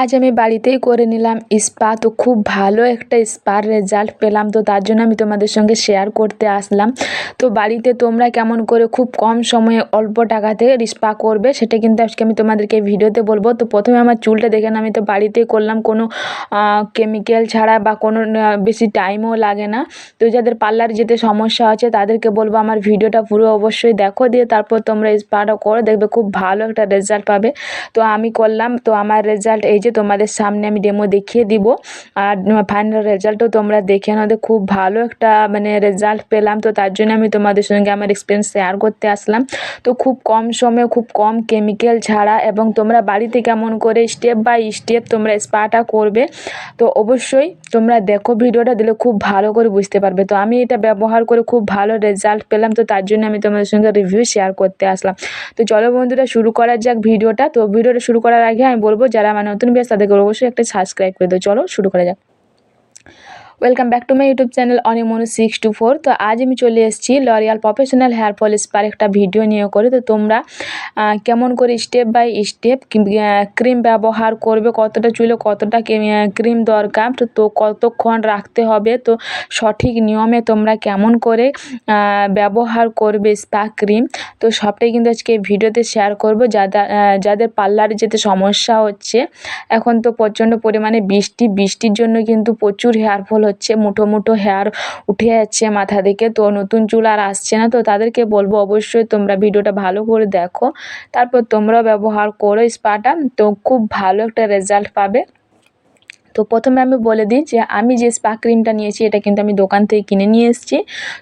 আজ আমি বাড়িতেই করে নিলাম স্পা। তো খুব ভালো একটা স্পার রেজাল্ট পেলাম। তো তার জন্য আমি তোমাদের সঙ্গে শেয়ার করতে আসলাম। তো বাড়িতে তোমরা কেমন করে খুব কম সময়ে অল্প টাকাতে স্পা করবে, সেটা কিন্তু আজকে আমি তোমাদেরকে ভিডিওতে বলব। তো প্রথমে আমার চুলটা দেখে আমি তো বাড়িতেই করলাম। কোনো কেমিক্যাল ছাড়া বা কোনো বেশি টাইমও লাগে না। তো যাদের পার্লার যেতে সমস্যা আছে, তাদেরকে বলব আমার ভিডিওটা পুরো অবশ্যই দেখো। দিয়ে তারপর তোমরা স্পাটা করে। দেখবে খুব ভালো একটা রেজাল্ট পাবে। তো আমি করলাম। তো আমার রেজাল্ট এই যে তোমাদের সামনে আমি ডেমো দেখিয়ে দিব। আর ফাইনাল রেজাল্টও তোমরা দেখে নাও খুব ভালো একটা মানে রেজাল্ট পেলাম। তো তার জন্য আমি তোমাদের সঙ্গে আমার এক্সপিরিয়েন্স শেয়ার করতে আসলাম। তো খুব কম সময়ে, খুব কম কেমিক্যাল ছাড়া এবং তোমরা বাড়িতে কেমন করে স্টেপ বাই স্টেপ তোমরা স্পাটা করবে, তো অবশ্যই তোমরা দেখো ভিডিওটা দিলে খুব ভালো করে বুঝতে পারবে। তো আমি এটা ব্যবহার করে খুব ভালো রেজাল্ট পেলাম। তো তার জন্য আমি তোমাদের সঙ্গে রিভিউ শেয়ার করতে আসলাম। তো চলো বন্ধুরা, শুরু করা যাক ভিডিওটা। তো ভিডিওটা শুরু করার আগে আমি বলব, যারা আমার নতুন বেশ তাদেরকে অবশ্যই একটা সাবস্ক্রাইব করে দেবো চলো শুরু করা যাক। Welcome back to my YouTube channel Animonu six two four তো আজ আমি চলে এসেছি L'Oreal professional hair fall spare একটা ভিডিও নিয়ে করে। তো তোমরা কেমন করে স্টেপ বাই স্টেপ ক্রিম ব্যবহার করবে, কতটা চুলে কতটা ক্রিম দরকার, তো কতক্ষণ রাখতে হবে, তো সঠিক নিয়মে তোমরা কেমন করে ব্যবহার করবে স্পা ক্রিম তো সবটাই কিন্তু আজকে ভিডিওতে শেয়ার করব। যাদের যাদের পার্লারে যেতে সমস্যা হচ্ছে, এখন তো প্রচণ্ড পরিমাণে বৃষ্টি, বৃষ্টির জন্য কিন্তু প্রচুর হেয়ার ফল হচ্ছে, মুঠো মুঠো হেয়ার উঠে যাচ্ছে মাথা থেকে। তো নতুন চুল আর আসছে না, তো তাদেরকে বলব অবশ্যই তোমরা ভিডিওটা ভালো করে দেখো। তারপর তোমরা ব্যবহার করো স্পাটা তো খুব ভালো একটা রেজাল্ট পাবে। তো প্রথমে আমি বলে দিই যে আমি যে স্পা ক্রিমটা নিয়েছি, এটা কিন্তু আমি দোকান থেকে কিনে নিয়ে এসেছি।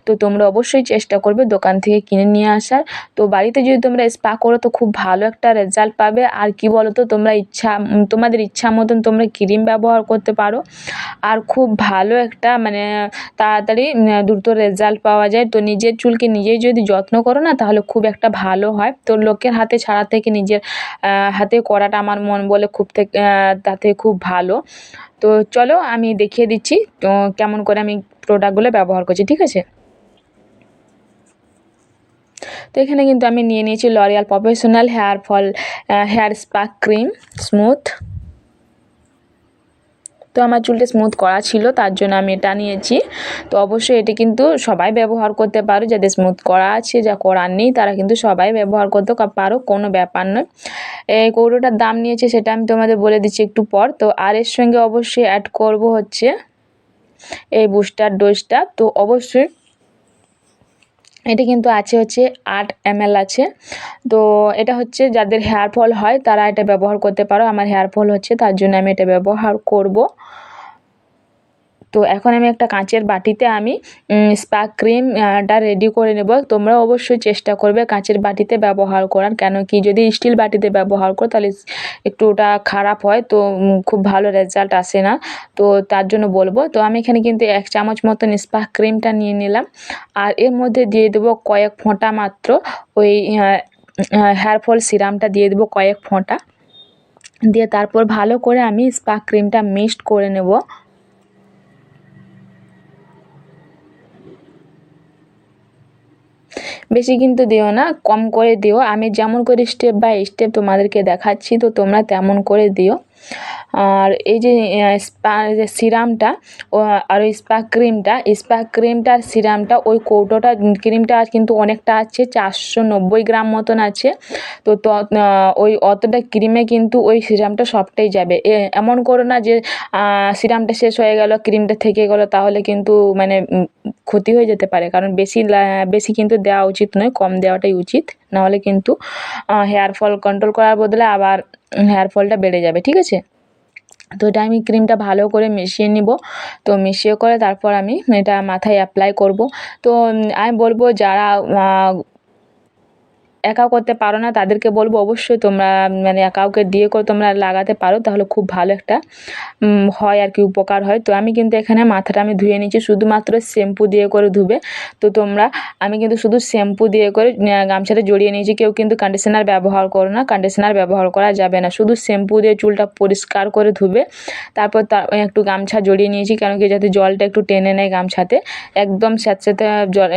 তো তোমরা অবশ্যই চেষ্টা করবে দোকান থেকে কিনে নিয়ে আসার। তো বাড়িতে যদি তোমরা স্পা করো তো খুব ভালো একটা রেজাল্ট পাবে। আর কি বলো তো তোমরা ইচ্ছা, তোমাদের ইচ্ছা মতন তোমরা ক্রিম ব্যবহার করতে পারো। আর খুব ভালো একটা মানে তাড়াতাড়ি দ্রুত রেজাল্ট পাওয়া যায়। তো নিজের চুলকে নিজেই যদি যত্ন করো না, তাহলে খুব একটা ভালো হয়। তো লোকের হাতে ছাড়া থেকে নিজের হাতে করাটা আমার মন বলে খুব থেকে তাতে খুব ভালো। তো চলো আমি দেখিয়ে দিচ্ছি, তো কেমন করে আমি প্রোডাক্টগুলো ব্যবহার করছি, ঠিক আছে? তো এখানে কিন্তু আমি নিয়ে নিয়েছি L'Oreal professional hair fall hair spa cream smooth তো আমার চুলটা স্মুথ করা ছিল, তার জন্য আমি এটা নিয়েছি। তো অবশ্যই এটা কিন্তু সবাই ব্যবহার করতে পারো, যাদের স্মুথ করা আছে, যা করার নেই, তারা কিন্তু সবাই ব্যবহার করতে পারো, কোনো ব্যাপার নয়। এই কৌটোটার দাম নিয়েছে সেটা আমি তোমাদের বলে দিচ্ছি একটু পর। তো আর এর সঙ্গে অবশ্যই অ্যাড করব হচ্ছে এই বুস্টার ডোজটা তো অবশ্যই এটা কিন্তু আছে হচ্ছে আট এম আছে। তো এটা হচ্ছে যাদের হেয়ার ফল হয় তারা এটা ব্যবহার করতে পারো। আমার হেয়ার ফল হচ্ছে তার জন্য আমি এটা ব্যবহার করব। তো এখন আমি একটা কাঁচের বাটিতে আমি স্পা ক্রিমটা রেডি করে নেব। তোমরা অবশ্যই চেষ্টা করবে কাঁচের বাটিতে ব্যবহার করার। কেন কি যদি স্টিল বাটিতে ব্যবহার করো তাহলে একটু ওটা খারাপ হয়। তো খুব ভালো রেজাল্ট আসে না। তো তার জন্য বলব, তো আমি এখানে কিন্তু এক চামচ মতন স্পা ক্রিমটা নিয়ে নিলাম। আর এর মধ্যে দিয়ে দেবো কয়েক ফোঁটা মাত্র ওই হেয়ার ফল সিরামটা দিয়ে দেবো কয়েক ফোঁটা। দিয়ে তারপর ভালো করে আমি স্পা ক্রিমটা মিক্সড করে নেব। বেশি কিন্তু দিও না, কম করে দিও। আমি যেমন করে স্টেপ বাই স্টেপ তোমাদেরকে দেখাচ্ছি, তো তোমরা তেমন করে দিও। আর এই যে যে সিরামটা আর ওই স্পা ক্রিমটা স্পা ক্রিমটার সিরামটা, ওই কৌটোটা, ক্রিমটা কিন্তু অনেকটা আছে, চারশো নব্বই গ্রাম মতন আছে। তো ওই অতটা ক্রিমে কিন্তু ওই সিরামটা সবটাই যাবে। এমন করো না যে সিরামটা শেষ হয়ে গেল, ক্রিমটা থেকে গেল, তাহলে কিন্তু মানে ক্ষতি হয়ে যেতে পারে। কারণ বেশি বেশি কিন্তু দেওয়া উচিত নয়, কম দেওয়াটাই উচিত। নাহলে কিন্তু হেয়ার ফল কন্ট্রোল করার বদলে আবার হেয়ার ফলটা বেড়ে যাবে, ঠিক আছে? তো এটা আমি ক্রিমটা ভালো করে মিশিয়ে নিব। তো মিশিয়ে করে তারপর আমি এটা মাথায় অ্যাপ্লাই করব। তো আমি বলব যারা একা করতে পারো না, তাদেরকে বলব অবশ্যই তোমরা মানে কাউকে দিয়ে করে তোমরা লাগাতে পারো, তাহলে খুব ভালো একটা হয় আর কি, উপকার হয়। তো আমি কিন্তু এখানে মাথাটা আমি ধুয়ে নিয়েছি, শুধুমাত্র শ্যাম্পু দিয়ে করে ধুবে। তো তোমরা, আমি কিন্তু শুধু শ্যাম্পু দিয়ে করে গামছাটা জড়িয়ে নিয়েছি, কেউ কিন্তু কন্ডিশনার ব্যবহার করো না কন্ডিশনার ব্যবহার করা যাবে না। শুধু শ্যাম্পু দিয়ে চুলটা পরিষ্কার করে ধুবে, তারপর তার একটু গামছা জড়িয়ে নিয়েছি, কেন কি যাতে জলটা একটু টেনে নেয় গামছাতে। একদম স্যাঁতস্যাঁতে জল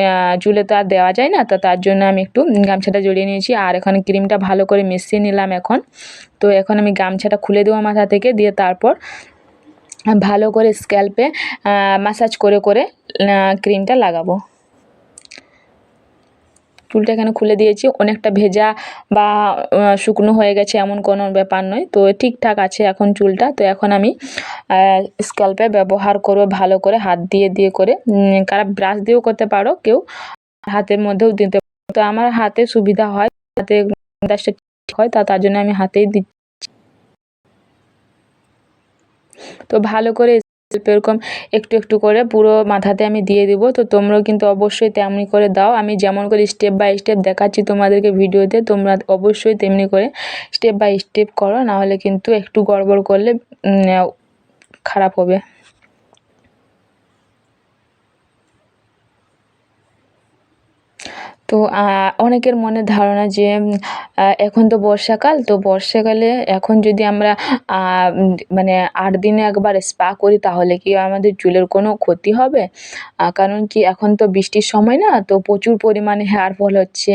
চুলে তো আর দেওয়া যায় না, তো তার জন্য আমি একটু গামছাটা জড়িয়ে জড়িয়ে নিয়েছি আর এখন ক্রিমটা ভালো করে মিশিয়ে নিলাম এখন। তো এখন আমি গামছাটা খুলে দেবো মাথা থেকে, দিয়ে তারপর ভালো করে স্ক্যাল্পে ম্যাসাজ করে করে ক্রিমটা লাগাবো। চুলটা এখানে খুলে দিয়েছি, অনেকটা ভেজা বা শুকনো হয়ে গেছে এমন কোনো ব্যাপার নয়। তো ঠিকঠাক আছে এখন চুলটা, তো এখন আমি স্ক্যাল্পে ব্যবহার করব ভালো করে হাত দিয়ে দিয়ে করে। কারা ব্রাশ দিয়েও করতে পারো, কেউ হাতের মধ্যেও দিতে তো আমার হাতে সুবিধা হয়, হাতে ব্রাশটা হয়, তা তার জন্য আমি হাতেই দিচ্ছি। তো ভালো করে এরকম একটু একটু করে পুরো মাথাতে আমি দিয়ে দিব। তো তোমরাও কিন্তু অবশ্যই তেমনি করে দাও। আমি যেমন করে স্টেপ বাই স্টেপ দেখাচ্ছি তোমাদেরকে ভিডিওতে, তোমরা অবশ্যই তেমনি করে স্টেপ বাই স্টেপ করো, নাহলে কিন্তু একটু গড়বড় করলে খারাপ হবে। তো অনেকের মনে ধারণা যে এখন তো বর্ষাকাল, তো বর্ষাকালে এখন যদি আমরা মানে আট দিনে একবার স্পা করি, তাহলে কি আমাদের চুলের কোনো ক্ষতি হবে? কারণ কি এখন তো বৃষ্টির সময় না, তো প্রচুর পরিমাণে হেয়ার ফল হচ্ছে,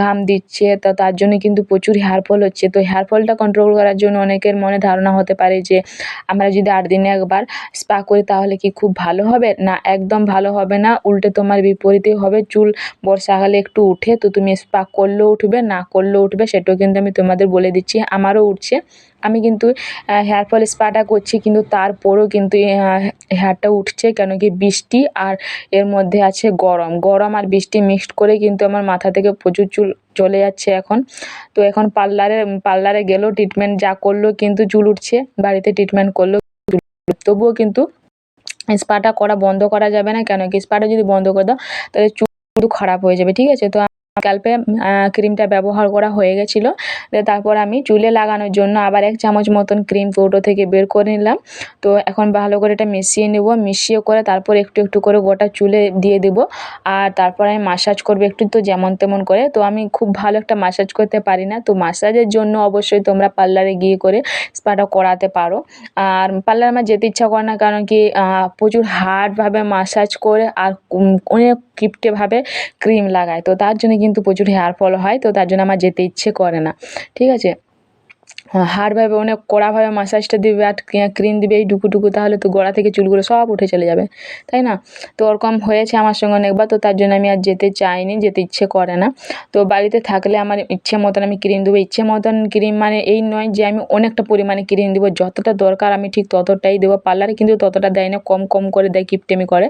ঘাম দিচ্ছে, তো, তার জন্য কিন্তু প্রচুর হেয়ার ফল হচ্ছে। তো হেয়ার ফলটা কন্ট্রোল করার জন্য অনেকের মনে ধারণা হতে পারে যে, আমরা যদি আট দিনে একবার স্পা করি, তাহলে কি খুব ভালো হবে? না, একদম ভালো হবে না, উল্টে তোমার বিপরীতেই হবে চুল বর্ষাকালে একটু উঠে তো তুমি স্পা করলেও উঠবে, না করলেও উঠবে, সেটাও কিন্তু আমি তোমাদের বলে দিচ্ছি, আমারও উঠছে। আমি কিন্তু হেয়ার ফল স্পাটা করছি, কিন্তু তারপরেও কিন্তু হেয়ারটা উঠছে, কেন কি বৃষ্টি আর এর মধ্যে আছে গরম। গরম আর বৃষ্টি মিক্সড করে কিন্তু আমার মাথা থেকে প্রচুর চুল চলে যাচ্ছে এখন। তো এখন পার্লারে পার্লারে গেলেও ট্রিটমেন্ট যা করলেও কিন্তু চুল উঠছে, বাড়িতে ট্রিটমেন্ট করলেও তবুও কিন্তু স্পাটা করা বন্ধ করা যাবে না, কেন কি স্পাটা যদি বন্ধ করে দাও, তাহলে চুল কিন্তু খারাপ হয়ে যাবে ঠিক আছে? তো স্ক্যাল্পে ক্রিমটা ব্যবহার করা হয়ে গেছিল। তারপর আমি চুলে লাগানোর জন্য আবার এক চামচ মতন ক্রিম কৌটো থেকে বের করে নিলাম। তো এখন ভালো করে এটা মিশিয়ে নেব মিশিয়ে করে তারপর একটু একটু করে গোটা চুলে দিয়ে দেবো। আর তারপর আমি মাসাজ করব একটু তো যেমন তেমন করে। তো আমি খুব ভালো একটা মাসাজ করতে পারি না। তো মাসাজের জন্য অবশ্যই তোমরা পার্লারে গিয়ে করে স্পাটা করাতে পারো। আর পার্লার আমার যেতে ইচ্ছা করে না, কারণ কি প্রচুর হার্ডভাবে মাসাজ করে আর অনেক কিপটেভাবে ক্রিম লাগায়। তো তার জন্য কিন্তু প্রচুর হেয়ার ফল হয় তো তার জন্য আমার যেতে ইচ্ছে করে না। ঠিক আছে? হাড়ভাবে অনেক কড়াভাবে মাসাজটা দিবে আর ক্রিম দিবে, এই ডুকুটুকু তাহলে তো গোড়া থেকে চুলগুলো সব উঠে চলে যাবে, তাই না? তো ওরকম হয়েছে আমার সঙ্গে অনেকবার, তো তার জন্য আমি আর যেতে চাইনি, যেতে ইচ্ছে করে না। তো বাড়িতে থাকলে আমার ইচ্ছে মতন আমি ক্রিম দেবো, ইচ্ছে মতন ক্রিম মানে এই নয় যে আমি অনেকটা পরিমাণে ক্রিম দেবো, যতটা দরকার আমি ঠিক ততটাই দেবো, পার্লারে কিন্তু ততটা দেয় না, কম কম করে দেয়, কিপটেমি করে।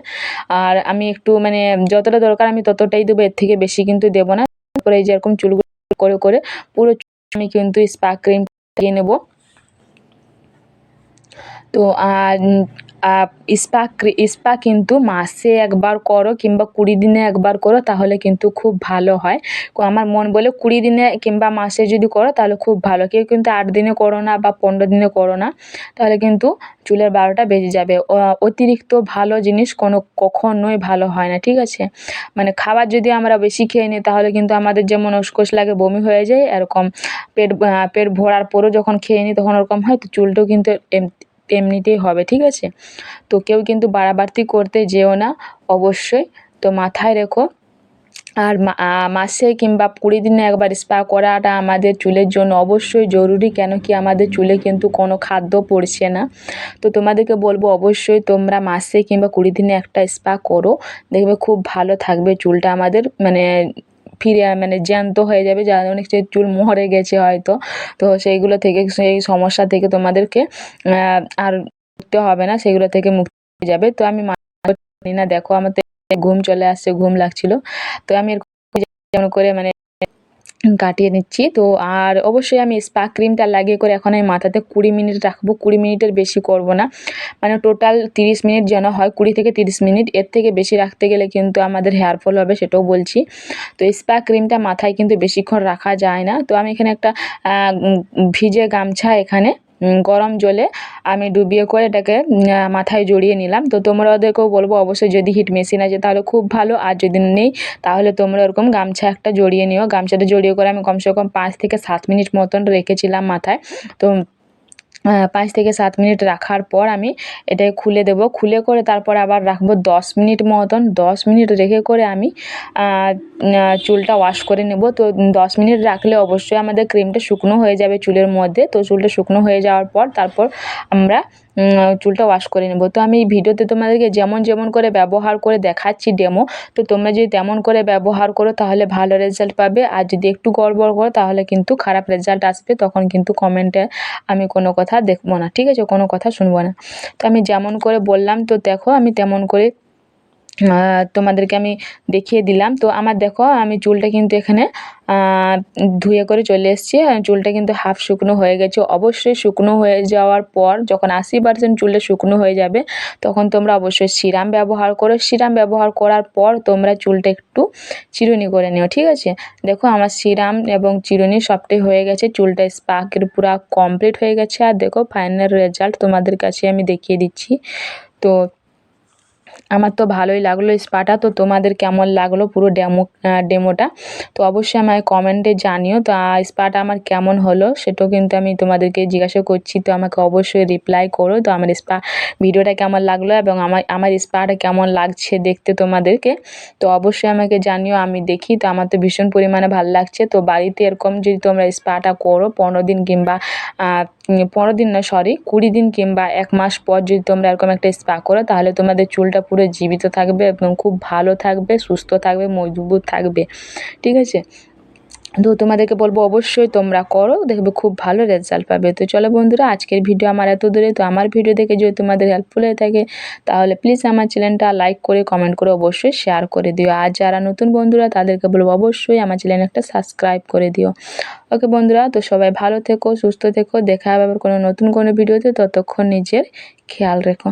আর আমি একটু মানে যতটা দরকার আমি ততটাই দেবো, এর থেকে বেশি কিন্তু দেবো না। তারপরে এই যেরকম চুলগুলো করে করে পুরো আমি কিন্তু স্পা ক্রিম লাগিয়ে নেব। তো স্পা স্পা কিন্তু মাসে একবার করো কিংবা কুড়ি দিনে একবার করো তাহলে কিন্তু খুব ভালো হয়। আমার মন বলে কুড়ি দিনে কিংবা মাসে যদি করো তাহলে খুব ভালো। কেউ কিন্তু আট দিনে করো না বা পনেরো দিনে করো না, তাহলে কিন্তু চুলের বারোটা বেজে যাবে। অতিরিক্ত ভালো জিনিস কোনো, কখনোই ভালো হয় না, ঠিক আছে? মানে খাবার যদি আমরা বেশি খেয়ে নিই তাহলে কিন্তু আমাদের যেমন উসকোষ লাগে বমি হয়ে যায়, এরকম পেট পেট ভরার পরও যখন খেয়ে নিই তখন ওরকম হয়, তো চুলটাও কিন্তু এমনিতেই হবে, ঠিক আছে? তো কেউ কিন্তু বাড়াবাড়তি করতে যেও না, অবশ্যই। তো মাথায় রেখো। আর মাসে কিংবা কুড়ি দিনে একবার স্পা করাটা আমাদের চুলের জন্য অবশ্যই জরুরি, কেন কি আমাদের চুলে কিন্তু কোনো খাদ্য পড়ছে না। তো তোমাদেরকে বলব, অবশ্যই তোমরা মাসে কিংবা কুড়ি দিনে একটা স্পা করো। দেখবে খুব ভালো থাকবে চুলটা আমাদের মানে ফিরে মানে জ্যান্ত হয়ে যাবে, যা অনেক চুল মরে গেছে হয়তো। তো সেইগুলো থেকে, সেই সমস্যা থেকে তোমাদেরকে আর উঠতে হবে না, সেগুলো থেকে মুক্তি যাবে। তো আমি না, দেখো, আমার ঘুম চলে আসছে, ঘুম লাগছিল। তো আমি এরকম করে মানে কাটিয়ে নিচ্ছি। তো আর অবশ্যই আমি স্পা ক্রিমটা লাগিয়ে করে এখন আমি মাথাতে কুড়ি মিনিট রাখব। কুড়ি মিনিটের বেশি করব না। মানে টোটাল তিরিশ মিনিট যেন হয়, কুড়ি থেকে তিরিশ মিনিট। এর থেকে বেশি রাখতে গেলে কিন্তু আমাদের হেয়ার ফল হবে সেটাও বলছি। তো স্পা ক্রিমটা মাথায় কিন্তু বেশিক্ষণ রাখা যায় না। তো আমি এখানে একটা ভিজে গামছা এখানে গরম জলে আমি ডুবিয়ে করে এটাকে মাথায় জড়িয়ে নিলাম। তো তোমরা ওদেরকেও বলব অবশ্যই যদি হিট মেশিন আছে তাহলে খুব ভালো। আর যদি নেই, তাহলে তোমরা ওরকম গামছা একটা জড়িয়ে নিও। গামছাটা জড়িয়ে করে আমি কমসে কম পাঁচ থেকে সাত মিনিট মতন রেখেছিলাম মাথায়। তো পাঁচ থেকে সাত মিনিট রাখার পর আমি এটাকে খুলে দেব। খুলে করে তারপর আবার রাখব দশ মিনিট মতন। দশ মিনিট রেখে করে আমি চুলটা ওয়াশ করে নেব। তো দশ মিনিট রাখলে অবশ্যই আমাদের ক্রিমটা শুকনো হয়ে যাবে চুলের মধ্যে। তো চুলটা শুকনো হয়ে যাওয়ার পর তারপর আমরা চুলটা ওয়াশ করে নেব। তো আমি এই ভিডিওতে তোমাদেরকে যেমন যেমন করে ব্যবহার করে দেখাচ্ছি ডেমো তো তোমরা যদি তেমন করে ব্যবহার করো তাহলে ভালো রেজাল্ট পাবে। আর যদি একটু গড়বড় করো তাহলে কিন্তু খারাপ রেজাল্ট আসবে, তখন কিন্তু কমেন্টে আমি কোনো কথা দেখব না, ঠিক আছে? কোনো কথা শুনব না। তো আমি যেমন করে বললাম, তো দেখো আমি তেমন করে তোমাদেরকে আমি দেখিয়ে দিলাম। তো আমার দেখো, আমি চুলটা কিন্তু এখানে ধুয়ে করে চলে এসেছি। চুলটা কিন্তু হাফ শুকনো হয়ে গেছে। অবশ্যই শুকনো হয়ে যাওয়ার পর যখন আশি পার্সেন্ট চুলটা শুকনো হয়ে যাবে, তখন তোমরা অবশ্যই সিরাম ব্যবহার করো। সিরাম ব্যবহার করার পর তোমরা চুলটা একটু চিরুনি করে নিও, ঠিক আছে? দেখো, আমার সিরাম এবং চিরুনি সবটাই হয়ে গেছে। চুলটা স্পাকের পুরো কমপ্লিট হয়ে গেছে। আর দেখো ফাইনাল রেজাল্ট তোমাদের কাছে আমি দেখিয়ে দিচ্ছি। তো আমার তো ভালোই লাগল স্পাটা তো তোমাদের কেমন লাগল পুরো ডেমো ডেমোটা তো অবশ্যই আমায় কমেন্টে জানিও। তো স্পাটা আমার কেমন হলো সেটাও কিন্তু আমি তোমাদেরকে জিজ্ঞাসা করছি। তো আমাকে অবশ্যই রিপ্লাই করো। তো আমার স্পা ভিডিওটা কেমন লাগল এবং আমার আমার স্পাটা কেমন লাগছে দেখতে তোমাদেরকে? তো অবশ্যই আমাকে জানিও, আমি দেখি। তো আমার তো ভীষণ পরিমাণে ভালো লাগছে। তো বাড়িতে এরকম যদি তোমরা স্পাটা করো, পনেরো দিন কিংবা পনেরো দিন না সরি কুড়ি দিন কিংবা এক মাস পর যদি তোমরা এরকম একটা স্পা করো, তাহলে তোমাদের চুলটা পুরো জীবিত থাকবে এবং খুব ভালো থাকবে, সুস্থ থাকবে, মজবুত থাকবে। ঠিক আছে? তো তোমাদেরকে বলব অবশ্যই তোমরা করো, দেখবে খুব ভালো রেজাল্ট পাবে। তো চলো বন্ধুরা, আজকের ভিডিও আমার এত দূরে, তো আমার ভিডিও দেখে যদি তোমাদের হেল্পফুল হয়ে থাকে, তাহলে প্লিজ আমার চ্যানেলটা লাইক করে কমেন্ট করে অবশ্যই শেয়ার করে দিও। আর যারা নতুন বন্ধুরা, তাদেরকে বলব অবশ্যই আমার চ্যানেল একটা সাবস্ক্রাইব করে দিও। ওকে বন্ধুরা, তো সবাই ভালো থেকো, সুস্থ থেকো, দেখা হবে আবার কোনো নতুন কোনো ভিডিওতে ততক্ষণ নিজের খেয়াল রেখো।